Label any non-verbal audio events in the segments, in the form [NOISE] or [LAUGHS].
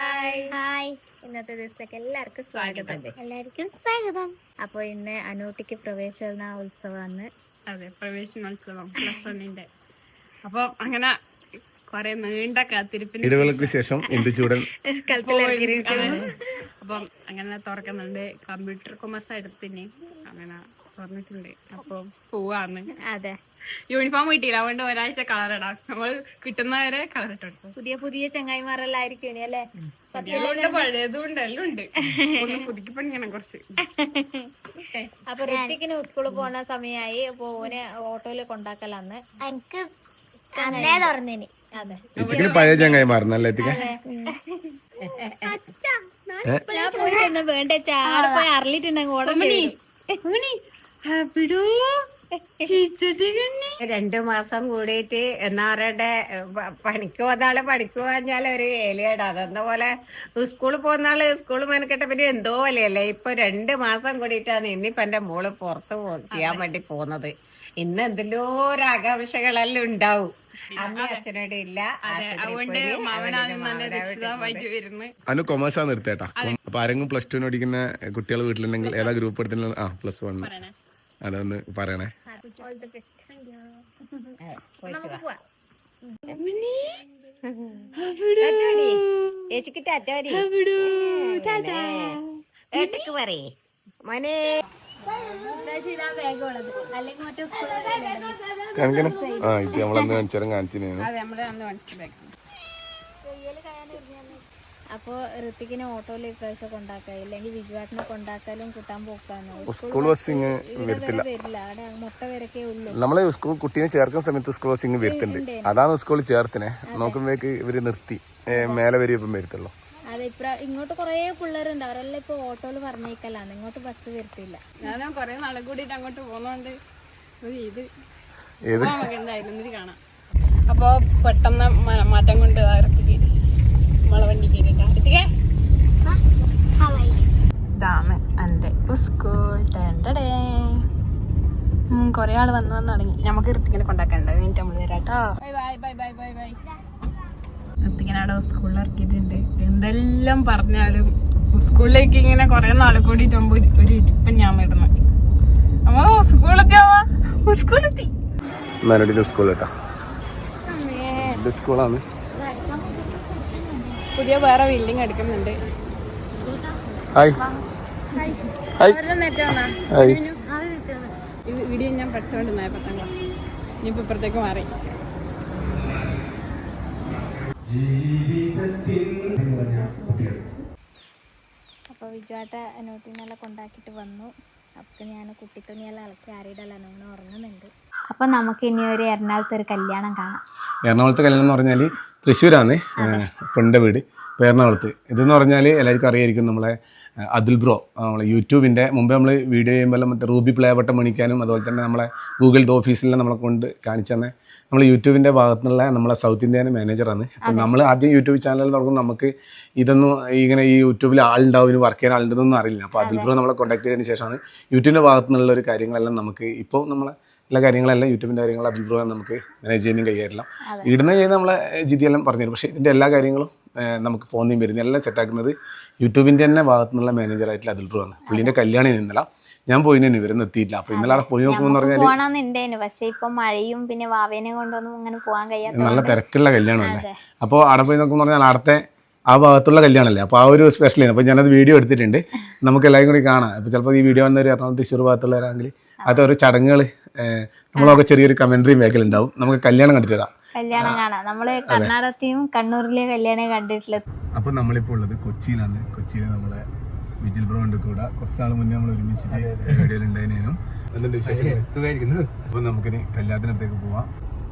Hi. ഇന്നത്തെ ദിവസത്തേക്ക് എല്ലാവർക്കും സ്വാഗതം. എല്ലാവർക്കും സ്വാഗതം. അപ്പൊ ഇന്ന് അനൂട്ടിക്ക് പ്രവേശന ഉത്സവമാണ്. അതെ പ്രവേശനോത്സവം പ്ലസ് വണ്ണിന്റെ അപ്പൊ അങ്ങനെ കൊറേ നീണ്ട കാത്തിരിപ്പിന് ഇടവേളക്ക് ശേഷം എന്ത് ചൂടൻ അതെ. [LAUGHS] അപ്പം അങ്ങനെ തുറക്കുന്നുണ്ട്. കമ്പ്യൂട്ടർ കൊമേഴ്സ് എടുത്തിന് അങ്ങനെ തുറന്നിട്ടുണ്ട്. അപ്പൊ പോവാന്ന് അതെ. യൂണിഫോം കിട്ടിയില്ല. അതുകൊണ്ട് ഒരാഴ്ച കളർ ഇടാം. നമ്മൾ കിട്ടുന്നവരെ കളർ ഇട്ടെടുക്കും പുതിയ പുതിയ ചങ്ങായിമാരെല്ലാം ആയിരിക്കും ഇനി അല്ലേ? എല്ലാം ഉണ്ട്. പുതുക്കി പണിയണം കുറച്ച്. അപ്പൊ ഋത്തിക്കിന് സ്കൂളിൽ പോണ സമയമായി അപ്പൊ ഓനെ ഓട്ടോയിൽ കൊണ്ടാക്കലാന്ന് എനിക്ക് അന്നേ തുറന്നിനി. അതെ. എത്തിക്കിന് പഴയ ചങ്ങായി മാറുന്നല്ലേ ഞാൻ പോയിട്ട് വേണ്ട? ചാടെ പോയി അറിഞ്ഞിട്ടുണ്ടെങ്കിൽ [LAUGHS] രണ്ടു മാസം കൂടിയിട്ട് എന്നാ പറയട്ടെ പ- പണിക്ക് പോന്നാൾ പണിക്ക് പോകാഞ്ഞാൽ ഒരു ഏലിയട അതെന്ന പോലെ സ്കൂളിൽ പോകുന്നാൾ സ്കൂൾ സ്കൂളിൽ മെനക്കെട്ട പിന്നെ എന്തോ പോലെയല്ലേ ഇപ്പൊ രണ്ട് മാസം കൂടിയിട്ടാണ് ഇന്നിപ്പോ എന്റെ മോൾ പുറത്ത് ചെയ്യാൻ വേണ്ടി പോകുന്നത്. ഇന്ന് എന്തെല്ലോ ഒരു ആകാംക്ഷകളെല്ലാം ഉണ്ടാവും. അനു കൊമേഴ്സാ നിർത്തേട്ടാ അപ്പൊ ആരെങ്കിലും പ്ലസ് ടു പഠിക്കുന്ന കുട്ടികൾ വീട്ടിലുണ്ടെങ്കിൽ ഏതാ ഗ്രൂപ്പ് എടുത്തിട്ടുണ്ടെങ്കിൽ ആ പ്ലസ് വൺ. അതൊന്ന് പറയണേ. ചേച്ചിക്ക് ടാറ്റോരി ഏട്ടക്ക് പറയേ മോനെ അല്ലെങ്കിൽ മറ്റേ കാണിക്കണം ആ ഇത് നമ്മളന്ന് കാണിച്ചാലും കാണിച്ചു അതെ അപ്പൊ ഋത്തിക്കിനെ ഓട്ടോയിൽ ഇപ്രാവശ്യം കൊണ്ടാക്കാം ഇല്ലെങ്കിൽ വിജുവാട്ടിനെ കൊണ്ടാക്കാലും കൂട്ടാൻ പോക്കാന്ന്. സ്കൂൾ ബസ്സിങ് വരത്തില്ല വരില്ല. അവിടെ മുട്ട വരക്കേ ഉള്ളൂ. നമ്മളെ സ്കൂൾ കുട്ടീനെ ചേർക്കുന്ന സമയത്ത് സ്കൂൾ ബസ്സിങ് വരുത്തുന്നുണ്ട് അതാണ് സ്കൂളിൽ ചേർത്തിനെ. നോക്കുമ്പോഴേക്ക് ഇവർ നിർത്തി. മേലെ വരെ ഇപ്പം വരത്തുള്ളൂ. അതെ ഇപ്പൊ ഇങ്ങോട്ട് കൊറേ പിള്ളേരുണ്ട്. അവരെല്ലാം ഇപ്പൊ ഓട്ടോയിൽ പറഞ്ഞേക്കലാണ്. ഇങ്ങോട്ട് ബസ് വരുത്തില്ല. ഞാൻ കൊറേ നാളെ കൂടിയിട്ട് അങ്ങോട്ട് പോകുന്നോണ്ട് ഇത്. ഇത് കാണാം. അപ്പോ പെട്ടെന്ന് മാറ്റം കൊണ്ട് അടുത്തേക്ക് നമ്മളെ വണ്ടി കയറിട്ടാ അടുത്തേക്ക് ഇതാണ് എന്റെ സ്കൂൾ ടെൻഡടേ കൊറേ ആൾ വന്നു വന്ന് തുടങ്ങി നമുക്ക് ഋത്തിക്കിനെ കൊണ്ടാക്കണ്ട എന്റെ നമ്മൾ വരാട്ടോ. Bye bye bye bye bye bye. ഋത്തിക്കിനെ അവിടെ സ്കൂളിൽ ഇറക്കിയിട്ടുണ്ട്. എന്തെല്ലാം പറഞ്ഞാലും സ്കൂളിലേക്ക് ഇങ്ങനെ കൊറേ നാൾ കൂടി ഒരു- ഒരു ഇരിപ്പം ഞാൻ വരുന്നു. അമ്മോ സ്കൂളെത്തി ഇത് സ്കൂളാണ് പുതിയ വേറെ ബിൽഡിംഗ് എടുക്കുന്നുണ്ട്. ഹായ് ഹായ് ഹായ് വീഡിയോ ഞാൻ പഠിച്ചുകൊണ്ടിരുന്ന പത്താം ക്ലാസ് ഇനിയിപ്പോ ഇപ്പുറത്തേക്ക് മാറി. അപ്പൊ വിജുവാട്ട നോട്ടിനെല്ലാം കൊണ്ടാക്കിയിട്ട് വന്നു. അപ്പൊ ഞാൻ കുട്ടിത്തുണിയെല്ലാം ഇളക്കി ആറിയിടലാണ് അങ്ങനെ ഉറങ്ങുന്നുണ്ട്. അപ്പൊ നമുക്ക് ഇനി ഒരു എറണാകുളത്ത് ഒരു കല്യാണം കാണാം. എറണാകുളത്തെ കല്യാണം എന്ന് പറഞ്ഞാൽ തൃശ്ശൂരാണ് പെണ്ണിന്റെ വീട്. ഇപ്പോൾ എറണാകുളത്ത്. ഇതെന്ന് പറഞ്ഞാൽ എല്ലാവർക്കും അറിയായിരിക്കും നമ്മളെ അതുൽ ബ്രോ നമ്മളെ യൂട്യൂബിന്റെ മുമ്പേ നമ്മൾ വീഡിയോ ചെയ്യുമ്പോൾ മറ്റേ റൂബി പ്ലേ ബട്ടൺ മണിക്കാനും അതുപോലെ തന്നെ നമ്മളെ ഗൂഗിൾ ഓഫീസിലെ നമ്മളെ കൊണ്ട് കാണിച്ചു തന്നെ നമ്മൾ യൂട്യൂബിന്റെ ഭാഗത്തു നിന്നുള്ള നമ്മളെ സൗത്ത് ഇന്ത്യൻ മാനേജറാണ്. അപ്പം നമ്മൾ ആദ്യം യൂട്യൂബ് ചാനൽ തുടങ്ങും നമുക്ക് ഇതൊന്നും ഇങ്ങനെ ഈ യൂട്യൂബിൽ ആളുണ്ടാവും വർക്ക് ചെയ്യാൻ ആളുണ്ടെന്നൊന്നും അറിയില്ല. അപ്പോൾ അതുൽ ബ്രോ നമ്മളെ കോൺടാക്ട് ചെയ്തതിന് ശേഷമാണ് യൂട്യൂബിന്റെ ഭാഗത്തു നിന്നുള്ള ഒരു കാര്യങ്ങളെല്ലാം നമുക്ക് ഇപ്പോൾ നമ്മളെ എല്ലാ കാര്യങ്ങളെല്ലാം യൂട്യൂബിന്റെ കാര്യങ്ങൾ അതിൽ ബ്രോ നമുക്ക് മാനേജ് ചെയ്യുന്നതും കൈകാര്യം ഇടുന്ന ചെയ്യുന്ന നമ്മളെ ജിതിയെല്ലാം പറഞ്ഞുതരും പക്ഷേ ഇതിന്റെ എല്ലാ കാര്യങ്ങളും നമുക്ക് പോകുന്നതും വരുന്നതും എല്ലാം സെറ്റാക്കുന്നത് യൂട്യൂബിന്റെ തന്നെ ഭാഗത്തു നിന്നുള്ള മാനേജറായിട്ടുള്ള അതിൽ ആണ് പുള്ളിന്റെ കല്യാണം ഇന്നലെ. ഞാൻ പോയി ഇവരൊന്നും എത്തിയില്ല അപ്പോൾ ഇന്നലെ അവിടെ പോയി നോക്കുമ്പോൾ പറഞ്ഞാൽ പക്ഷേ ഉണ്ടേനു പക്ഷെ ഇപ്പൊ മഴയും പിന്നെ വാവേനെ കൊണ്ടൊന്നും അങ്ങനെ പോകാൻ കഴിയാത്ത നല്ല തിരക്കുള്ള കല്യാണമല്ലേ? അപ്പോൾ അവിടെ പോയി നോക്കുമ്പോൾ പറഞ്ഞാൽ അവിടുത്തെ ആ ഭാഗത്തുള്ള കല്യാണമല്ലേ? അപ്പോൾ ആ ഒരു സ്പെഷ്യൽ അപ്പോൾ ഞാനത് വീഡിയോ എടുത്തിട്ടുണ്ട്. നമുക്ക് എല്ലാവരും കൂടി കാണാം. അപ്പോൾ ചിലപ്പോൾ ഈ വീഡിയോ വന്നൊരു എറണാകുളം തൃശ്ശൂർ ഭാഗത്തുള്ളവരാണെങ്കിൽ അത് ഓരോ ചടങ്ങുകൾ നമ്മളൊക്കെ ചെറിയൊരു കമന്ററി മേഖല ഉണ്ടാവും നമുക്ക് കല്യാണം കണ്ടിട്ട് വരാം. കല്യാണം കാണാം. നമ്മൾ കർണാടകത്തെയും കണ്ണൂരിലെ കല്യാണം കണ്ടിട്ടുള്ളത് അപ്പോൾ നമ്മളിപ്പോ ഉള്ളത് കൊച്ചിയിലാണ്. കൊച്ചിയിൽ നമ്മളെ വിജിൽ ബ്രോ ഉണ്ട് കൂടെ. കുറച്ചാൾ മുന്നേ നമ്മൾ ഒരുമിച്ചിട്ട് വീഡിയോയിൽ ഉണ്ടായിരുന്നേനും. എന്തുണ്ട് വിശേഷം? സുഖമായിരിക്കുന്നു. അപ്പോൾ നമുക്കിനി കല്യാണത്തിനടുത്തേക്ക് പോവാം.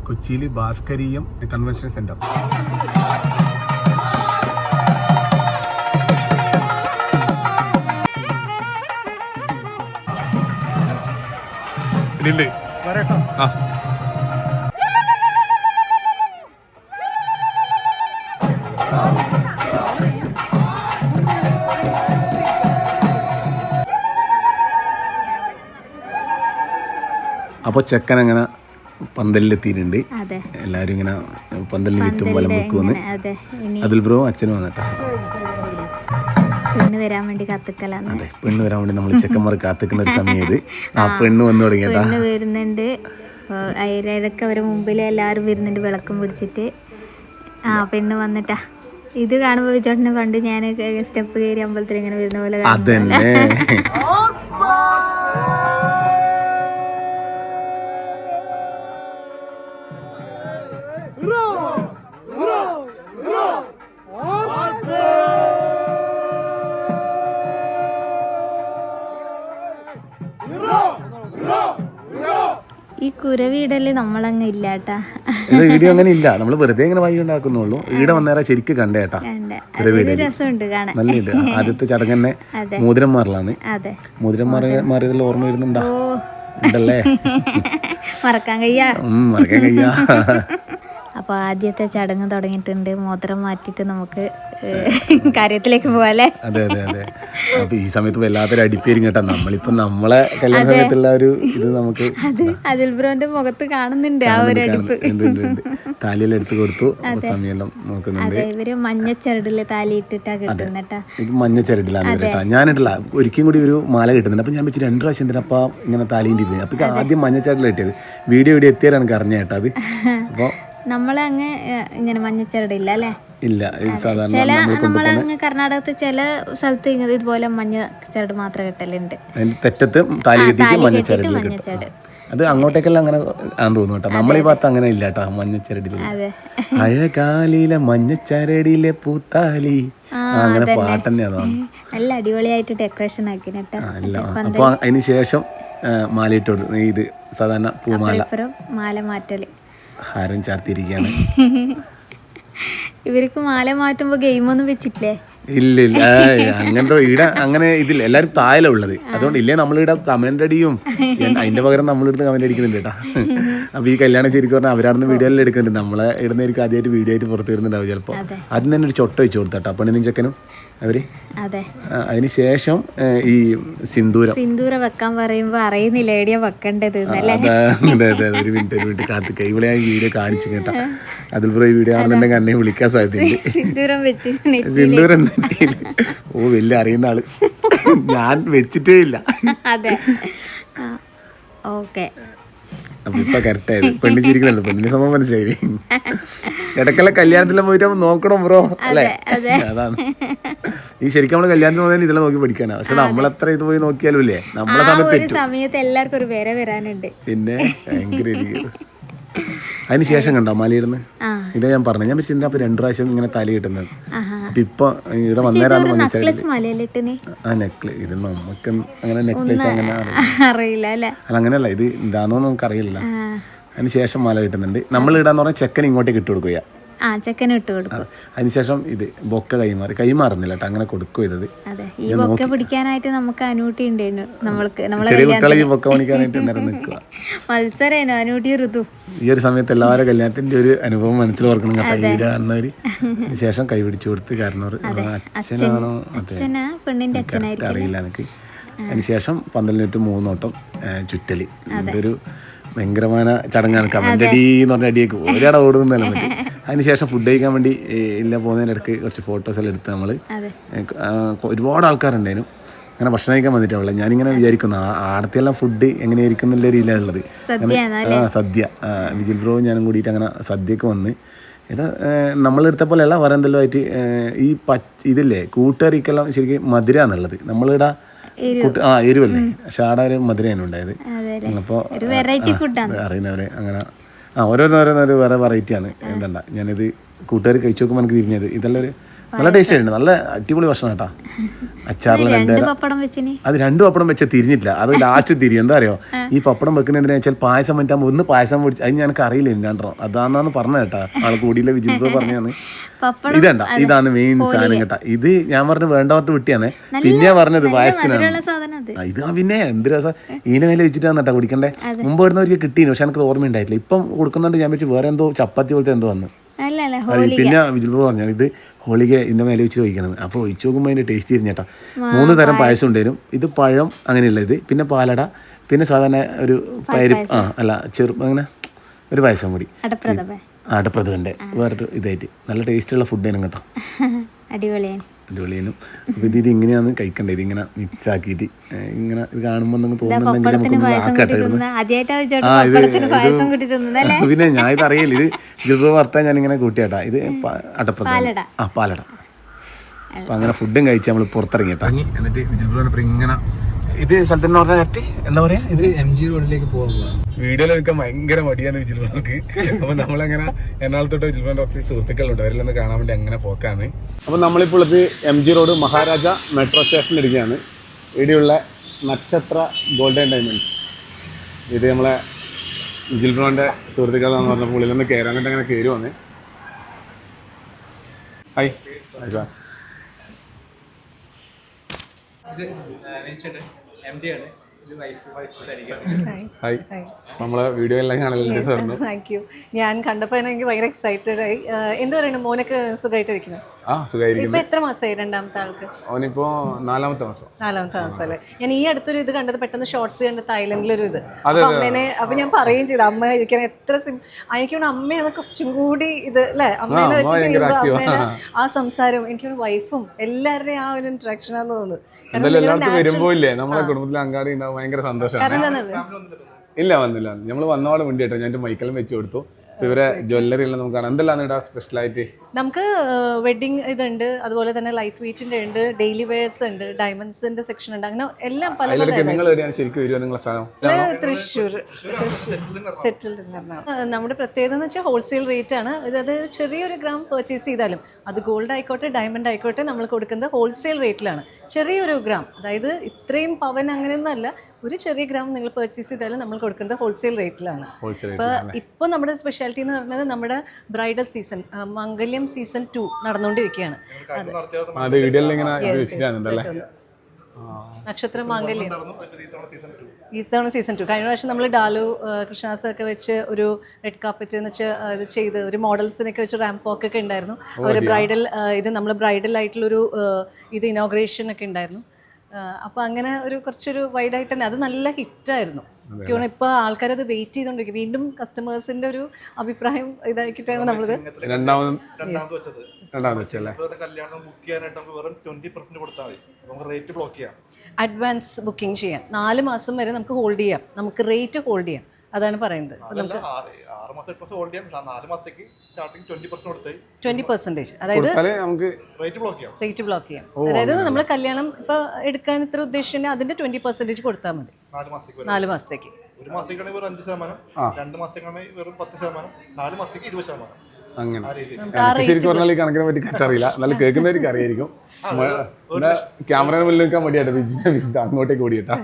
കൊച്ചിയിൽ ഭാസ്കരീയം കൺവെൻഷൻ സെന്റർ ഇല്ലേ ആ. അപ്പോൾ ചെക്കൻ അങ്ങനെ പന്തലിലെത്തിയിട്ടുണ്ട്. അതെ. എല്ലാവരും ഇങ്ങനെ പന്തലിന് ചുറ്റും വലം വെക്കുമെന്ന്. അതെ ഇനി അതിൽ ബ്രോ അച്ഛനും വന്നിട്ടാ പെണ്ണ് വരാൻ വേണ്ടി കത്തിക്കലാന്ന്. അതെ പെണ്ണ് വരാൻ വേണ്ടി നമ്മൾ ചെക്കന്മാർ കാത്തിക്കുന്ന ഒരു സമയം ഇത്. [LAUGHS] ആ പെണ്ണ് വന്നു തുടങ്ങിയട്ടാ പെണ്ണ് വരുന്നുണ്ട്. അതിലൊക്കെ അവരെ മുമ്പിൽ എല്ലാവരും വരുന്നുണ്ട് വിളക്കം പിടിച്ചിട്ട്. ആ പെണ്ണ് വന്നിട്ടാ. ഇത് കാണുമ്പോൾ വിചോട്ടനെ പണ്ട് ഞാൻ സ്റ്റെപ്പ് കയറി അമ്പലത്തിൽ ഇങ്ങനെ വരുന്ന പോലെ കാണും. അതന്നെ. ഈ [LAUGHS] കുരവീടൽ നമ്മളങ്ങ് ഇല്ലാട്ടാ. വീഡിയോ അങ്ങനെ ഇല്ല. നമ്മൾ വെറുതെ ഇങ്ങനെ വഴി ഉണ്ടാക്കുന്നുള്ളൂ ഈടെ വന്നേരം ശരിക്കും കണ്ടേട്ടാ കണ്ട. ഒരു വീട് അതൊരു നല്ല ഇത്. ആദ്യത്തെ ചടങ്ങ് തന്നെ അതെ. മോതിരം മാറലാണ്. അതെ. മോതിരം മാറി മാറിയതിൽ ഓർമ്മ വരുന്നുണ്ടാ? ഉണ്ടല്ലേ? [LAUGHS] മറക്കാൻ കഴിയാ. മറക്കാൻ കഴിയാ. [LAUGHS] അപ്പോൾ ആദ്യത്തെ ചടങ്ങ് തുടങ്ങിയിട്ടുണ്ട്. മോതിരം മാറ്റിയിട്ട് നമുക്ക് കാര്യത്തിലേക്ക് പോവാല്ലേ? അതെ അതെ അതെ. അപ്പൊ ഈ സമയത്ത് വല്ലാത്തൊരു അടിപ്പേരും കേട്ടോ. നമ്മളിപ്പോ നമ്മളെ കല്യാണ സമയത്തുള്ള ഒരു ഇത് നമുക്ക് അത് അതിൽ ബ്രോന്റെ മുഖത്ത് കാണുന്നുണ്ട് ആ ഒരു അടുപ്പ് താലിയിൽ എടുത്തു കൊടുത്തു. സമയെല്ലാം നോക്കുന്നുണ്ട്. ഇവർ മഞ്ഞച്ചരടിൽ താലി ഇട്ടിട്ടാ കിട്ടുന്നട്ടാ എനിക്ക് മഞ്ഞ ചരടിലാണ് കേട്ടോ. ഞാനിട്ടില്ല. ഒരിക്കലും കൂടി ഒരു മാല കിട്ടുന്നുണ്ട്. അപ്പൊ ഞാൻ വെച്ച് രണ്ട് പ്രാവശ്യം എന്തിനപ്പാ ഇങ്ങനെ താലിന്റെ ഇത് അപ്പൊ ആദ്യം മഞ്ഞ ചരടിലാണ് വീഡിയോ വീഡിയോ എത്തിയാലാണ് എനിക്ക് അറിഞ്ഞ കേട്ടോ അത്. [LAUGHS] അപ്പോൾ നമ്മളങ്ങ് അങ്ങ് ഇങ്ങനെ മഞ്ഞച്ചരടില്ല അല്ലേ? ഇല്ല ചില നമ്മളെ അങ്ങ് കർണാടകത്ത് ചില സ്ഥലത്ത് ഇങ്ങനെ ഇതുപോലെ മഞ്ഞ ചരട് മാത്രം കിട്ടലുണ്ട്. തെറ്റത്ത് താലി കെട്ടിയിട്ട് മഞ്ഞ മഞ്ഞച്ചരട് അത് അങ്ങോട്ടേക്കെല്ലാം അങ്ങനെ ആന്ന് തോന്നുന്നു കേട്ടോ. നമ്മളീ ഭാഗത്ത് അങ്ങനെ ഇല്ല കേട്ടോ മഞ്ഞ അഴകാലിയിലെ മഞ്ഞച്ചരടിലെ പൂത്താലി. അങ്ങനെ പാട്ട് തന്നെയാണ് നല്ല അടിപൊളിയായിട്ട് ഡെക്കറേഷൻ ആക്കി കേട്ടോ. അപ്പൊ അതിന് ശേഷം മാലയിട്ട് കൊടുത്തു. ഇത് സാധാരണ പൂമാല. മാല മാറ്റൽ. ഹാരം ചാർത്തിയിരിക്കുകയാണ്. ഇവർക്ക് മാല മാറ്റുമ്പോ ഗെയിമൊന്നും വെച്ചിട്ടില്ലേ? ഇല്ല ഇല്ല അങ്ങനത്തെ ഇവിടെ അങ്ങനെ ഇതില്ല. എല്ലാരും താഴെ ഉള്ളത്. അതുകൊണ്ട് ഇല്ലേ നമ്മളിവിടെ കമന്റ് അടിയും. അതിന്റെ പകരം നമ്മളിടുന്ന് കമന്റ് അടിക്കുന്നുണ്ട് കേട്ടാ. അപ്പൊ ഈ കല്യാണം ശരിക്കും പറഞ്ഞാൽ അവരാണെന്ന് വീഡിയോ എല്ലാം എടുക്കുന്നുണ്ട്. നമ്മളെ ഇടുന്നവർക്ക് ആദ്യമായിട്ട് വീഡിയോ ആയിട്ട് പുറത്തു വരുന്നുണ്ടാവും ചിലപ്പോൾ അതിന് തന്നെ ഒരു ചൊട്ട വെച്ച് കൊടുത്തട്ടാ. പെണ്ണിനും ചെക്കനും. അവർ? അതെ. ആ, ശേഷം ഈ സിന്ദൂരം. സിന്ദൂരം വെക്കാൻ പറയുമ്പോ അറിയുന്നില്ല എവിടെയാ വെക്കേണ്ടത്. ഒരു മിനിറ്റ് ഒരു മിനിറ്റ് കാത്തിക്ക ഇവിടെ ഞാൻ വീഡിയോ കാണിച്ചു കേട്ടാ. അതിൽ ഈ വീഡിയോ ആണെന്നുണ്ടെങ്കിൽ എന്നെ വിളിക്കാൻ സാധ്യതയുണ്ട്. സിന്ദൂരം വെച്ച് സിന്ദൂരം ഓ വലിയ അറിയുന്ന ആൾ. ഞാൻ വെച്ചിട്ടേ ഇല്ല. അതെ. ഓക്കെ. അപ്പൊ ഇപ്പൊ കറക്റ്റ് ആയത് പെണ്ണ് ചിരിക്കുന്നുണ്ട്. പെണ്ണിന് സമയം മനസ്സിലായി. ഇടക്കല്ല കല്യാണത്തിലെ പോയിട്ട് നോക്കണം ബ്രോ അല്ലേ? അതാണ്. ഈ ശരിക്കും നമ്മൾ കല്യാണത്തിന് പോകുന്നതിന് ഇതെല്ലാം നോക്കി പഠിക്കാനാ. പക്ഷെ നമ്മളെത്ര ഇത് പോയി നോക്കിയാലും ഇല്ലേ? നമ്മളെ സമയത്ത് എല്ലാവർക്കും ഒരു വരെ വരാനുണ്ട്. പിന്നെ ഭയങ്കര അതിന് ശേഷം കണ്ടോ മലയിടുന്ന്? ഇത് ഞാൻ പറഞ്ഞു ഞാൻ വെച്ചിട്ടുണ്ട് അപ്പൊ രണ്ടു പ്രാവശ്യം ഇങ്ങനെ തല കിട്ടുന്നത്. അപ്പൊ ഇപ്പൊ ഇവിടെ വന്നേരാന്ന് ആ നെക്ലസ് ഇത് നമുക്ക് അങ്ങനെ നെക്ലേസ് അങ്ങനെ അറിയില്ല. അല്ല? അങ്ങനെയല്ല. ഇത് ഇതാണോന്ന് നമുക്ക് അറിയില്ല അതിന് ശേഷം മല കിട്ടുന്നുണ്ട്. നമ്മൾ ഇടാന്ന് പറഞ്ഞാൽ ചെക്കൻ ഇങ്ങോട്ടേക്ക് ഇട്ട് കൊടുക്കുക. ആ ചെക്കന് ഇട്ട് കൊടുക്കും. അതിനുശേഷം ഇത് ബൊക്ക കൈമാറി കൈമാറുന്നില്ല കേട്ടോ അങ്ങനെ കൊടുക്കും ഇത്. അതെ ഈ ബൊക്ക പിടിക്കാനായിട്ട് നമുക്ക് അനൂട്ടി ഉണ്ടായിരുന്നു നമ്മൾക്ക് ചെറിയ കുട്ടികളെ ഈ ബൊക്ക പണിക്കാനായിട്ട് നേരം നിൽക്കുക. [LAUGHS] മത്സരേനോ അനൂട്ടി ഋതു. ഈ ഒരു സമയത്ത് എല്ലാവരും കല്യാണത്തിന്റെ ഒരു അനുഭവം മനസ്സിൽ ഓർക്കണം കേട്ടോ വീട് ശേഷം കൈ പിടിച്ചു കൊടുത്ത് കാരണം അച്ഛനാണോ? അച്ഛനാ പെണ്ണിന്റെ അച്ഛനായിരിക്കും. അറിയില്ല എനിക്ക്. അതിനുശേഷം പന്തലിനിട്ട് മൂന്നോട്ടം ചുറ്റലി. ഇതൊരു ഭയങ്കരമായ ചടങ്ങാണ്. കമന്റ് അടി എന്ന് പറഞ്ഞ അടിയേക്ക് ഒരാടെ ഓടുന്ന മറ്റേ. [LAUGHS] അതിനുശേഷം ഫുഡ് കഴിക്കാൻ വേണ്ടി ഇല്ല ഇല്ല പോകുന്നതിനിടയ്ക്ക് കുറച്ച് ഫോട്ടോസ് എല്ലാം എടുത്ത് നമ്മൾ ഒരുപാട് ആൾക്കാരുണ്ടായിരുന്നു. അങ്ങനെ ഭക്ഷണം കഴിക്കാൻ വന്നിട്ടുള്ളത് ഞാനിങ്ങനെ വിചാരിക്കുന്നു ആ ആടത്തെല്ലാം ഫുഡ് എങ്ങനെയായിരിക്കും എന്നുള്ള രീതിയിലുള്ളത് സദ്യയാണ് ആ സദ്യ. വിജിൽ ബ്രോ ഞാനും കൂടിയിട്ട് അങ്ങനെ സദ്യക്ക് വന്ന്. എടാ നമ്മളെടുത്ത പോലെയല്ല വേറെ എന്തെല്ലാം ആയിട്ട് ഈ പച്ച ഇതില്ലേ കൂട്ടുകറിക്കെല്ലാം ശരിക്കും മധുര എന്നുള്ളത് നമ്മളിവിടെ കൂട്ട് ആ എരിവല്ലേ? പക്ഷെ ആടെ ഒരു മധുരയാണ് ഉണ്ടായത് അപ്പോൾ അറിയുന്നവരെ അങ്ങനെ ആ ഓരോന്നോരോന്നൊരു വേറെ വെറൈറ്റിയാണ് എന്താ ഞാനിത് കൂട്ടുകാർ കഴിച്ചു നോക്കുമ്പോൾ എനിക്ക് തിരിഞ്ഞത്. ഇതെല്ലാം ഒരു നല്ല ടേസ്റ്റ് ആയിട്ടുണ്ട് നല്ല അടിപൊളി ഭക്ഷണം കേട്ടാ. അച്ചാറിൽ രണ്ട് അത് രണ്ടു പപ്പടം വെച്ച തിരിഞ്ഞിട്ടില്ല. അത് ലാസ്റ്റ് തിരി എന്താ അറിയോ? ഈ പപ്പടം വെക്കുന്നതിന് വെച്ചാൽ പായസം പറ്റാകുമ്പോൾ ഒന്ന് പായസം പൊടിച്ച് അത് ഞാൻ അറിയില്ല രണ്ടെണ്ണം അതാണെന്നാണ് പറഞ്ഞത് കേട്ടാ. ആൾ കൂടിയില്ല വിജിൽ പറഞ്ഞാന്ന് ഇതണ്ട ഇതാണ് മെയിൻ സാധനം കേട്ടാ. ഇത് ഞാൻ പറഞ്ഞു വേണ്ടവർക്ക് വിട്ടിയാണേ പിന്നെ പറഞ്ഞത് പായസത്തിനാണ് ആ, ഇത് പിന്നെ എന്ത് രസം. ഈന മേലെ വെച്ചിട്ടാണ് കേട്ടോ കുടിക്കണ്ടേ. മുമ്പ് വരുന്നവർക്ക് കിട്ടീന് പക്ഷെ എനിക്ക് ഓർമ്മ ഉണ്ടായിട്ടില്ല. ഇപ്പം കൊടുക്കുന്നുണ്ട് ഞാൻ വെച്ച് വേറെ എന്തോ ചപ്പാത്തി പോലത്തെ എന്തോ വന്ന്. പിന്നെ ബ്രോ പറഞ്ഞു ഇത് ഹോളിക ഇതിന്റെ മേലെ വെച്ച് ഒഴിക്കണത് അപ്പോൾ ഒഴിച്ചു നോക്കുമ്പോൾ അതിന്റെ ടേസ്റ്റ് തിരിഞ്ഞേട്ടാ മൂന്ന് തരം പായസം. ഉണ്ടായിരുന്നു ഇത് പഴം അങ്ങനെയുള്ള ഇത്. പിന്നെ പാലട പിന്നെ സാധാരണ ഒരു പരി ആ അല്ല ചെറു അങ്ങനെ ഒരു പായസം കൂടി. അടപ്രഥമ ആടപ്രഥമന്റെ വേറൊരു ഇതായിട്ട്. നല്ല ടേസ്റ്റുള്ള ഫുഡേനും കേട്ടോ. [LAUGHS] അടിപൊളിയാണ്. അടിപൊളിയേനും അപ്പോൾ ഇത് ഇത് ഇങ്ങനെയാണ് കഴിക്കേണ്ടത് ഇതിങ്ങനെ മിക്സ് ആക്കിയിട്ട് ഇങ്ങനെ ഇത് കാണുമ്പോൾ നിങ്ങൾക്ക് തോന്നുന്നുണ്ടെങ്കിൽ നമുക്ക് ആക്കട്ടെ [LAUGHS] പിന്നെ ഞാൻ ഇത് അറിയില്ല ഇത് ജിബ്ര വറുത്താൻ ഞാൻ ഇങ്ങനെ കൂട്ടിയാട്ടാ. ഇത് പാലട. ആ പാലട. അപ്പം അങ്ങനെ ഫുഡും കഴിച്ച് നമ്മൾ പുറത്തിറങ്ങിട്ടാ. എന്നിട്ട് ജിൽബ ഇങ്ങനെ ഇത് സ്ഥലത്തിന് പറഞ്ഞ കറക്റ്റ്? എന്താ പറയാ? ഇത് എം ജി റോഡിലേക്ക് പോകാൻ വീഡിയോയിൽ നിൽക്കാൻ ഭയങ്കര മടിയാണ് വിജിൽബാക്ക് അപ്പൊ നമ്മളങ്ങനെ എറണാകുളത്തോട്ട് വിജിൽബാന്റെ കുറച്ച് സുഹൃത്തുക്കളുണ്ട്. അവരിലൊന്ന് കാണാൻ വേണ്ടി അങ്ങനെ പോക്കാണ്. അപ്പൊ നമ്മളിപ്പോൾ ഇത് M G road Maharaja metro സ്റ്റേഷനിൽ ഇരിക്കുകയാണ് ഇവിടെയുള്ള നക്ഷത്ര ഗോൾഡൻ ഡയമണ്ട്സ് ഇത് നമ്മളെ വിജിൽബ്രോന്റെ സുഹൃത്തുക്കളാന്ന് പറഞ്ഞപ്പോൾ നിന്ന് കയറാൻ വേണ്ടി അങ്ങനെ കയറി വന്നേ. Hi hi sir M D ആണ്. ഹായ് നമ്മളെ വീഡിയോ എല്ലാം കാണലുണ്ട് സാറിന്? താങ്ക് യു ഞാൻ കണ്ടപ്പോൾ എനിക്ക് ഭയങ്കര എക്സൈറ്റഡ് ആയി. എന്ത് പറയുന്നു മോനൊക്കെ സുഖമായിട്ടിരിക്കുന്നു ആ സുഖമായിരിക്കുന്നു ഇപ്പൊ എത്ര മാസമായി രണ്ടാമത്തെ ആൾക്ക്? അവനിപ്പോ നാലാമത്തെ മാസം. നാലാമത്തെ മാസം. അല്ലേ ഞാൻ ഈ അടുത്തൊരു ഇത് കണ്ടത് പെട്ടെന്ന് ഷോർട്സ് കണ്ട് തായ്ലൻഡിലൊരു ഇത്. അമ്മേനെ അപ്പൊ ഞാൻ പറയുകയും ചെയ്തു അമ്മ ഇരിക്കാൻ എത്ര എനിക്ക് അമ്മയാണ് കുറച്ചും കൂടി ഇത് അല്ലേ? അമ്മേനെ അമ്മ വെച്ച് ചെയ്യുമ്പോൾ ആ. അമ്മേനെ ആ സംസാരം എനിക്ക് വൈഫും എല്ലാവരുടെയും ആ ഒരു ഇന്ററാക്ഷൻ ആണെന്ന് തോന്നുന്നു. വരുമ്പോ ഇല്ലേ? നമ്മളെ കുടുംബത്തിലെ അങ്കാടി ഉണ്ടാവും ഭയങ്കര സന്തോഷമാണ്. ഇല്ല വന്നില്ല. നമ്മൾ വന്നപാട് വേണ്ടി കേട്ടോ ഞാൻ മൈക്കലും വെച്ച് കൊടുത്തു. ഇവരെ ജ്വല്ലറി എല്ലാം നമുക്ക് കാണാം. എന്തെല്ലാം ഇടാ സ്പെഷ്യലായിട്ട് നമുക്ക് വെഡിങ് ഇതുണ്ട് അതുപോലെ തന്നെ ലൈറ്റ് വെയിറ്റിന്റെ ഉണ്ട് ഡെയിലി വെയർസ് ഉണ്ട് ഡയമണ്ട്സിന്റെ സെക്ഷൻ ഉണ്ട് അങ്ങനെ എല്ലാം പല നിങ്ങൾ ശരിക്കും വരുമോ നിങ്ങളെ സ്ഥലം? തൃശ്ശൂർ. സെറ്റിൽഡ് നമ്മുടെ പ്രത്യേകത എന്ന് വെച്ചാൽ ഹോൾസെയിൽ റേറ്റ് ആണ്. അതായത് ചെറിയൊരു ഗ്രാം പർച്ചേസ് ചെയ്താലും അത് ഗോൾഡ് ആയിക്കോട്ടെ ഡയമണ്ട് ആയിക്കോട്ടെ നമ്മൾ കൊടുക്കുന്നത് ഹോൾസെയിൽ റേറ്റിലാണ് ചെറിയൊരു ഗ്രാം അതായത് ഇത്രയും പവൻ അങ്ങനെയൊന്നും അല്ല. ഒരു ചെറിയ ഗ്രാം നിങ്ങൾ പർച്ചേസ് ചെയ്താലും നമ്മൾ കൊടുക്കുന്നത് ഹോൾസെയിൽ റേറ്റിലാണ് ഇപ്പൊ നമ്മുടെ സ്പെഷ്യൽ സ്പെഷ്യാലിറ്റി എന്ന് പറയുന്നത് നമ്മുടെ bridal season Mangalyam season two നടന്നുകൊണ്ടിരിക്കുകയാണ്. നക്ഷത്ര മാംഗല്യം. ഇത്തവണ സീസൺ ടു കഴിഞ്ഞ പ്രാവശ്യം നമ്മൾ ഡാലു കൃഷ്ണാസ് ഒക്കെ വെച്ച് ഒരു റെഡ് കാപ്പറ്റ് എന്ന് വെച്ചാൽ ഇത് ചെയ്ത് ഒരു മോഡൽസിനൊക്കെ വെച്ച് റാമ്പ് വോക്ക് ഒക്കെ ഉണ്ടായിരുന്നു. ഒരു ബ്രൈഡൽ ഇത് നമ്മൾ ബ്രൈഡൽ ആയിട്ടുള്ളൊരു ഇത് ഇനോഗ്രേഷൻ ഒക്കെ ഉണ്ടായിരുന്നു. അപ്പോൾ അങ്ങനെ ഒരു കുറച്ചൊരു വൈഡായിട്ട് തന്നെ. അത് നല്ല ഹിറ്റായിരുന്നു എനിക്ക് തോന്നുന്നു ഇപ്പോൾ ആൾക്കാരത് വെയിറ്റ് ചെയ്തുകൊണ്ടിരിക്കും വീണ്ടും കസ്റ്റമേഴ്സിന്റെ ഒരു അഭിപ്രായം ഇതാക്കിയിട്ടാണ് നമ്മളിത് അഡ്വാൻസ് ബുക്കിംഗ് ചെയ്യാം. നാല് മാസം വരെ നമുക്ക് ഹോൾഡ് ചെയ്യാം. നമുക്ക് റേറ്റ് ഹോൾഡ് ചെയ്യാം. അതാണ് പറയുന്നത്. ട്വന്റി പെർസെന്റേജ് അതായത് റേറ്റ് ബ്ലോക്ക് ചെയ്യാം. റേറ്റ് ബ്ലോക്ക് ചെയ്യാം. അതായത് നമ്മൾ കല്യാണം ഇപ്പൊ എടുക്കാൻ ഇത്ര ഉദ്ദേശിച്ചിട്ടുണ്ടെങ്കിൽ അതിന്റെ ട്വന്റി പെർസെന്റേജ് കൊടുത്താൽ മതി. നാല് മാസത്തേക്ക് ഒരു മാസത്തേക്കാണെങ്കിൽ വെറും അഞ്ച് ശതമാനം രണ്ട് മാസത്തേക്കാണെങ്കിൽ വെറും പത്ത് ശതമാനം നാല് മാസത്തേക്ക് ഇരുപത് ശതമാനം. അങ്ങനെ. ആ രീതിയിൽ. നമുക്ക് ആ എനിക്ക് ശരിക്കും പറഞ്ഞാൽ ഈ കണക്കിനെ പറ്റി എന്നാലും കേൾക്കുന്നവർക്ക് അറിയായിരിക്കും. ക്യാമറ മുന്നിൽ നിൽക്കാൻ വിജിത് അങ്ങോട്ടേക്ക് ഓടിയിട്ടാ.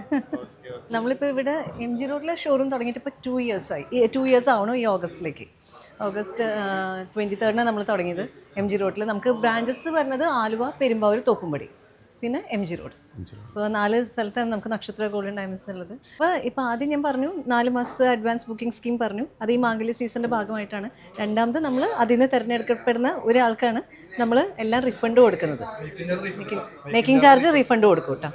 നമ്മളിപ്പോൾ ഇവിടെ എം ജി റോഡിലെ ഷോറൂം തുടങ്ങിയിട്ട് ഇപ്പോൾ ടു ഇയേഴ്സ് ആയി. ടു ഇയേഴ്സ് ആവണം ഈ ഓഗസ്റ്റിലേക്ക് ഓഗസ്റ്റ് ട്വന്റി തേർഡിനാണ് നമ്മൾ തുടങ്ങിയത് എം ജി റോഡിൽ നമുക്ക് ബ്രാഞ്ചസ് വരുന്നത് ആലുവ പെരുമ്പാവൂർ തോപ്പുംപടി. പിന്നെ എം ജി റോഡ് ഇപ്പോൾ നാല് സ്ഥലത്താണ് നമുക്ക് നക്ഷത്ര ഗോൾഡൻ ഡയമണ്ട്സ് ഉള്ളത്. അപ്പോൾ ഇപ്പോൾ ആദ്യം ഞാൻ പറഞ്ഞു നാല് മാസത്തെ അഡ്വാൻസ് ബുക്കിംഗ് സ്കീം പറഞ്ഞു. അത് ഈ മാംഗല്യ സീസണിന്റെ ഭാഗമായിട്ടാണ്. രണ്ടാമത് നമ്മൾ അതിൽ നിന്ന് തിരഞ്ഞെടുക്കപ്പെടുന്ന ഒരാൾക്കാണ് നമ്മൾ എല്ലാം റീഫണ്ട് കൊടുക്കുന്നത്. മേക്കിംഗ് ചാർജ് റീഫണ്ട് കൊടുക്കും കേട്ടോ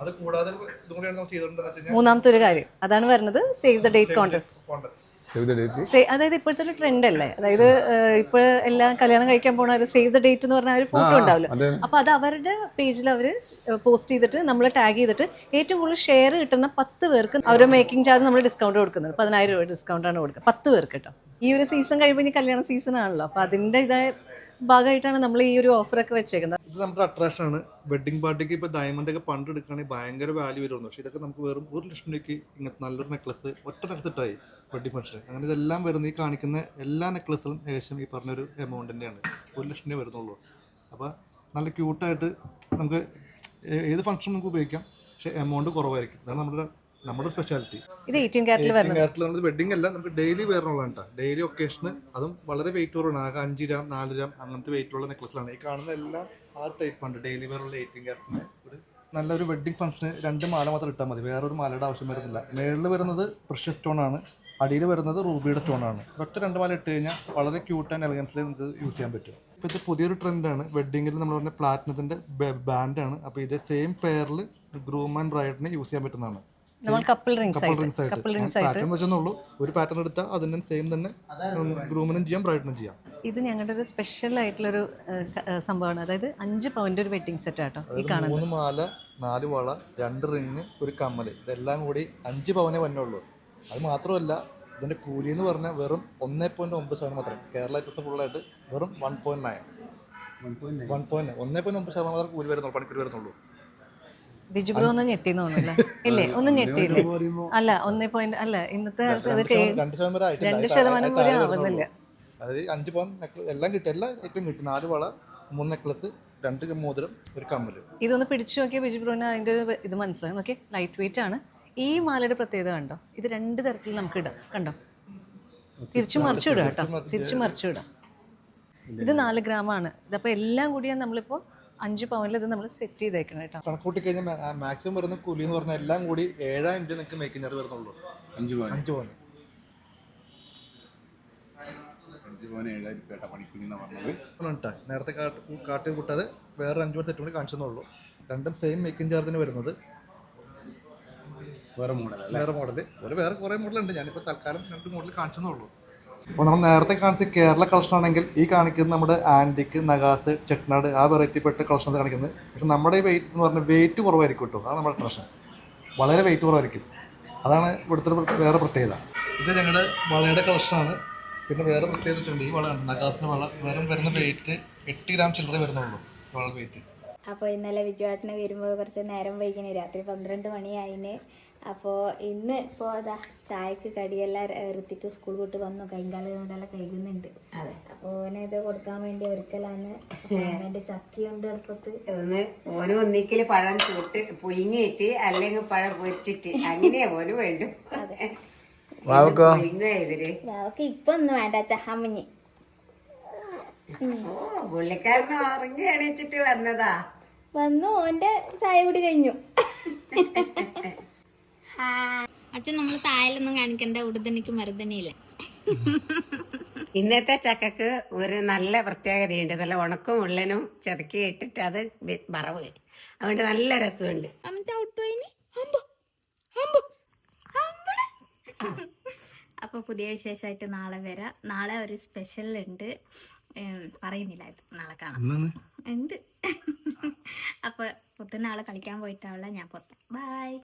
അത് കൂടാതെ ഇതും കൂടിയാണ് നമ്മൾ ചെയ്തുകൊണ്ടെന്ന് വെച്ച് കഴിഞ്ഞാൽ മൂന്നാമത്തെ ഒരു കാര്യം. അതാണ് വരുന്നത് save the date contest contact save the date say- അതായത് ഇപ്പോഴത്തെ ഒരു ട്രെൻഡ് അല്ലേ? അതായത് ഇപ്പോൾ എല്ലാം കല്യാണം കഴിക്കാൻ പോണ ഒരു സേവ് ദ ഡേറ്റ് എന്ന് പറഞ്ഞ ഒരു ഫോട്ടോ ഉണ്ടാവില്ല? അപ്പൊ അപ്പോൾ അത് അവരുടെ പേജിൽ അവർ പോസ്റ്റ് ചെയ്തിട്ട് നമ്മൾ ടാഗ് ചെയ്തിട്ട് ഏറ്റവും കൂടുതൽ ഷെയർ കിട്ടുന്ന പത്ത് പേർക്ക് അവരുടെ മേക്കിംഗ് ചാർജ് നമ്മൾ ഡിസ്കൗണ്ട് കൊടുക്കുന്നത്. പതിനായിരം രൂപ ഡിസ്കൗണ്ട് ആണ് കൊടുക്കുന്നത്. പത്ത് പേർക്ക് കേട്ടോ ഈ ഒരു സീസൺ കഴിയുമ്പോൾ ഇനി കല്യാണ സീസൺ ആണല്ലോ. അപ്പൊ അതിന്റെ ഇതായ ഭാഗമായിട്ടാണ് നമ്മൾ ഈ ഒരു ഓഫർ ഒക്കെ വെച്ചേക്കുന്നത്. ഇത് നമ്മുടെ അട്രാക്ഷൻ ആണ്. വെഡിങ് പാർട്ടിക്ക് ഇപ്പൊ ഡയമണ്ട് ഒക്കെ പണ്ട് എടുക്കുകയാണെങ്കിൽ ഭയങ്കര വാല്യൂ വരുന്നു പക്ഷേ ഇതൊക്കെ നമുക്ക് വെറും ഒരു ലക്ഷം രൂപയ്ക്ക് ഇങ്ങനത്തെ നല്ലൊരു നെക്ലസ് ഒറ്റ നെക്ലസ് ഇട്ടായി വെഡിങ് ഫംഗ്ഷൻ അങ്ങനെ ഇതെല്ലാം വരുന്ന ഈ കാണിക്കുന്ന എല്ലാ നെക്ലസുകളും ഏകദേശം ഈ പറഞ്ഞൊരു എമൗണ്ട് തന്നെയാണ്. ഒരു ലക്ഷം രൂപ വരുന്നുള്ളൂ. അപ്പോൾ നല്ല ക്യൂട്ടായിട്ട് നമുക്ക് ഏത് ഫംഗ്ഷൻ നമുക്ക് ഉപയോഗിക്കാം? പക്ഷെ എമൗണ്ട് കുറവായിരിക്കും. അതാണ് നമ്മുടെ നമ്മുടെ സ്പെഷ്യാലിറ്റി ഇത് എയ്റ്റീൻ ക്യാരറ്റിൽ വരുന്നത്. ക്യാരറ്റിൽ നമ്മൾ വെഡിങ് അല്ല നമുക്ക് ഡെയിലി വെയറിനുള്ളതാണ് കേട്ടോ ഡെയിലി ഒക്കേഷന് അതും വളരെ വെയിറ്റ് കുറവാണ്. ആകെ അഞ്ച് ഗ്രാം നാല് ഗ്രാം അങ്ങനത്തെ വെയിറ്റ് ഉള്ള നെക്ലസിലാണ് ഈ കാണുന്ന എല്ലാം ആ ടൈപ്പ് ഉണ്ട് ഡെയിലി വെയറുള്ള എയ്റ്റീൻ ക്യാരറ്റിന് ഒരു നല്ലൊരു വെഡിങ് ഫംഗ്ഷന് രണ്ട് മാല മാത്രം ഇട്ടാൽ മതി. വേറൊരു മാലയുടെ ആവശ്യം വരുന്നില്ല. മേളിൽ വരുന്നത് പ്രഷ്യസ് സ്റ്റോൺ ആണ്. അടിയിൽ വരുന്നത് റൂബിയുടെ സ്റ്റോൺ ആണ്. ഒറ്റ രണ്ട് മാല ഇട്ട് കഴിഞ്ഞാൽ വളരെ ക്യൂട്ട് ആൻഡ് എലഗൻസിൽ നമുക്ക് യൂസ് ചെയ്യാൻ പറ്റും. ഇപ്പോഴത്തെ പുതിയൊരു ട്രെൻഡാണ് വെഡിങ്ങിൽ നമ്മൾ പറഞ്ഞ പ്ലാറ്റിനത്തിന്റെ ബാൻഡാണ് അപ്പോൾ ഇത് സെയിം പെയറിൽ ഗ്രൂം ആൻഡ് ബ്രൈഡിനെ യൂസ് ചെയ്യാൻ പറ്റുന്നതാണ്. നമ്മൾ കപ്പിൾ റിംഗ്സ് കപ്പിൾ ആയിട്ട് ആയിട്ട്. കപ്പിൾ ആയിട്ട്. പാറ്റേൺ വെച്ചെന്നുള്ളൂ. ഒരു പാറ്റേൺ എടുത്താൽ അതിന് സെയിം തന്നെ. ഗ്രൂമിനും ചെയ്യാം ബ്രൈഡിനും ചെയ്യാം. ഇത് ഞങ്ങളുടെ ഒരു സ്പെഷ്യൽ ആയിട്ടുള്ളൊരു ഒരു ക- ഏഹ്, സംഭവമാണ്. അതായത് അഞ്ച് പവന്റെ ഒരു വെഡിങ് സെറ്റ് ആട്ടോ. ഈ കാണുന്നത്. മൂന്ന് മാല നാല് വള രണ്ട് റിങ് ഒരു കമ്മൽ ഇതെല്ലാം കൂടി അഞ്ച് പവനെ വന്നുള്ളൂ. അത് മാത്രമല്ല ഇതിന്റെ കൂലി എന്ന് പറഞ്ഞാൽ വെറും ഒന്നേ പോയിന്റ് ഒമ്പത് ശതമാനം മാത്രം. കേരള ഫുൾ ഫുള്ളായിട്ട് വെറും one point nine one point ഒന്നേ പോയിന്റ് ഒമ്പത് ശതമാനം മാത്രം കൂലി വരുന്നുള്ളൂ പണിക്കൂലി വരുന്നുള്ളൂ. ബിജു ബ്രോ ഒന്ന് ഞെട്ടി തോന്നുന്നില്ല [LAUGHS] ഇല്ലേ? ഒന്നും ഞെട്ടിയില്ലേ? അല്ല ഒന്നേ പോയിന്റ് അല്ല ഇന്നത്തെ കാലത്ത് അത് രണ്ട് ശതമാനം വരെ പോലും ആവുന്നില്ല. അതായത് അഞ്ച് പവൻ എല്ലാം കിട്ടി എല്ലാ ഏറ്റവും കിട്ടി. നാല് വള മൂന്ന് നെക്ലത്ത് രണ്ട് മോതിരം ഒരു കമ്മൽ. ഇതൊന്ന് പിടിച്ചു നോക്കിയാൽ ബിജു ബ്രോന് അതിന്റെ ഇത് മനസ്സിലായി. നോക്കിയേ ലൈറ്റ് വെയിറ്റ് ആണ്. ഈ മാലയുടെ പ്രത്യേകത കണ്ടോ? ഇത് രണ്ട് തരത്തിൽ നമുക്ക് ഇടാം. കണ്ടോ? തിരിച്ചു മറിച്ചു ഇടാം കേട്ടോ. തിരിച്ചു മറിച്ചു ഇടാം. ഇത് നാല് ഗ്രാമാണ്. ഇതപ്പോൾ എല്ലാം കൂടിയാണ് നമ്മളിപ്പോൾ അഞ്ച് പവനിൽ ഇത് നമ്മൾ സെറ്റ് ചെയ്തേക്കണം കേട്ടോ കണക്കൂട്ടി കഴിഞ്ഞാൽ മാക്സിമം വരുന്ന കുലി എന്ന് പറഞ്ഞാൽ എല്ലാം കൂടി ഏഴായിരം രൂപ നിങ്ങൾക്ക് മേക്കിംഗ് ചാർജ് വരുന്നുള്ളൂ. അഞ്ച് പവൻ അഞ്ച് പവൻ അഞ്ച് പവൻ ഏഴായിരം രൂപ പണിക്കൂലി എന്നാണ് പറഞ്ഞത് കേട്ടോ നേരത്തെ കാട്ട് കാട്ടി കൂട്ടാതെ വേറെ അഞ്ച് പവൻ സെറ്റ് കൂടി കാണിച്ചെന്നുള്ളൂ. രണ്ടും സെയിം മേക്കിംഗ് ചാർജിന് വരുന്നത്. വേറെ മോഡൽ അല്ലേ? വേറെ മോഡൽ ഒരു വേറെ കുറേ മോഡലുണ്ട് ഞാനിപ്പോൾ തൽക്കാലം രണ്ട് മോഡൽ കാണിച്ചെന്നുള്ളൂ. അപ്പോൾ നമ്മൾ നേരത്തെ കാണിച്ച കേരള കളക്ഷൻ ആണെങ്കിൽ ഈ കാണിക്കുന്നത് നമ്മുടെ ആന്റിക്ക് നഗാത്ത് ചെട്ട്നാട് ആ വെറൈറ്റി പെട്ട കളക്ഷൻ കാണിക്കുന്നത്. പക്ഷെ നമ്മുടെ വെയിറ്റ് എന്ന് പറഞ്ഞാൽ വെയിറ്റ് കുറവായിരിക്കും കേട്ടോ. അതാണ് നമ്മുടെ പ്രശ്നം. വളരെ വെയിറ്റ് കുറവായിരിക്കും. അതാണ് ഇവിടുത്തെ വേറെ പ്രത്യേകത. ഇത് ഞങ്ങളുടെ വളയുടെ കളക്ഷനാണ്. പിന്നെ വേറെ പ്രത്യേകത വെച്ചിട്ടുണ്ട് ഈ വള നഗാത്തിന്റെ വള വെറും വരുന്ന വെയിറ്റ് എട്ട് ഗ്രാം ചില്ലറ വരുന്നുള്ളൂ വള വെയിറ്റ് അപ്പോൾ ഇന്നലെ വിജുവാട്ടിന് വരുമ്പോൾ കുറച്ച് നേരം വൈകിന് രാത്രി പന്ത്രണ്ട് മണിയായിന് അപ്പോൾ ഇന്ന് ഇപ്പോൾ അതാ ചായക്ക് കടിയെല്ലാം ഋത്തിക്ക് സ്കൂൾ വിട്ട് വന്നു. കൈകാൽ കൊണ്ടെല്ലാം കഴുകുന്നുണ്ട്. അതെ. അപ്പോൾ ഓനെ ഇത് കൊടുക്കാൻ വേണ്ടി ഒരുക്കലാണ്. എന്റെ ചക്കിയുണ്ട് എളുപ്പത്ത്. ഒന്ന് ഓന് ഒന്നിക്കൽ പഴം ചൂട്ട് പുഴുങ്ങിയിട്ട് അല്ലെങ്കിൽ പഴം പൊരിച്ചിട്ട് അങ്ങനെയാ ഓന് വേണ്ടു. വാവക്കോ? ഇപ്പൊ ഒന്നും വേണ്ട ചഹാമഞ്ഞ് ഓ പുള്ളിക്കാരന് ഉറങ്ങി എണീച്ചിട്ട് വന്നതാ. വന്നു. ഓന്റെ ചായ കൂടി കഴിഞ്ഞു. [LAUGHS] അച്ഛൻ നമ്മൾ തായലൊന്നും കാണിക്കണ്ട ഉടുതണിക്ക് മറുതണിയില്ല ഇന്നത്തെ ചക്കക്ക് ഒരു നല്ല പ്രത്യേകതയുണ്ട്. നല്ല ഉണക്കും ഉള്ളനും ചതക്കി ഇട്ടിട്ട് അത് വറവ് അതുകൊണ്ട് നല്ല രസമുണ്ട്. അമ്മ ചവിട്ടുപോയിന് അമ്പോ അമ്പോ അമ്പടെ. അപ്പൊ പുതിയ വിശേഷമായിട്ട് നാളെ വരാം. നാളെ ഒരു സ്പെഷ്യൽ ഉണ്ട്. ഉം, പറയുന്നില്ല ഇത് നാളെ കാണാം. ഉണ്ട്. അപ്പൊ പുത്തനാളെ കളിക്കാൻ പോയിട്ടാവില്ല ഞാൻ പുറത്ത്. ബൈ